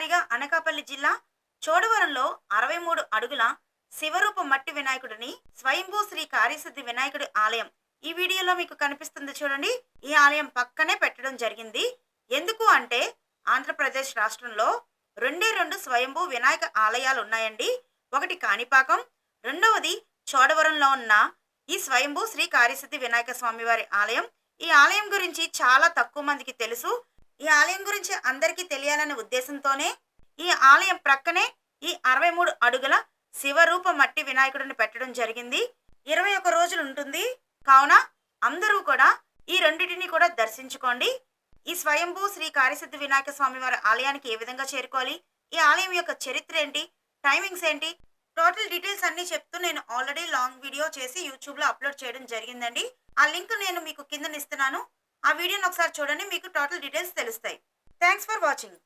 మొదటిసారిగా అనకాపల్లి జిల్లా చోడవరంలో అరవై మూడు అడుగుల శివరూప మట్టి వినాయకుడిని స్వయంభూ శ్రీ కార్యసిద్ధి వినాయకుడి ఆలయం. ఈ వీడియోలో మీకు కనిపిస్తుంది చూడండి. ఈ ఆలయం పక్కనే పెట్టడం జరిగింది. ఎందుకు అంటే ఆంధ్రప్రదేశ్ రాష్ట్రంలో రెండే రెండు స్వయంభూ వినాయక ఆలయాలు ఉన్నాయండి. ఒకటి కాణిపాకం రెండవది చోడవరంలో ఉన్న ఈ స్వయంభూ శ్రీ కార్యసిద్ధి వినాయక స్వామి వారి ఆలయం. ఈ ఆలయం గురించి చాలా తక్కువ మందికి తెలుసు. ఈ ఆలయం గురించి అందరికీ తెలియాలనే ఉద్దేశంతోనే ఈ ఆలయం ప్రక్కనే ఈ అరవై మూడు అడుగుల శివరూప మట్టి వినాయకుడిని పెట్టడం జరిగింది. ఇరవై ఒక రోజులు ఉంటుంది. కావున అందరూ కూడా ఈ రెండింటిని కూడా దర్శించుకోండి. ఈ స్వయంభూ శ్రీ కార్యసిద్ధి వినాయక స్వామి వారి ఆలయానికి ఏ విధంగా చేరుకోవాలి? ఈ ఆలయం యొక్క చరిత్ర ఏంటి? టైమింగ్స్ ఏంటి? టోటల్ డీటెయిల్స్ అన్ని చెప్తూ నేను ఆల్రెడీ లాంగ్ వీడియో చేసి యూట్యూబ్లో అప్లోడ్ చేయడం జరిగిందండి. ఆ లింక్ నేను మీకు కిందనిస్తున్నాను. ఆ వీడియోని ఒకసారి చూడండి మీకు టోటల్ డీటెయిల్స్ తెలుస్తాయి. Thanks for watching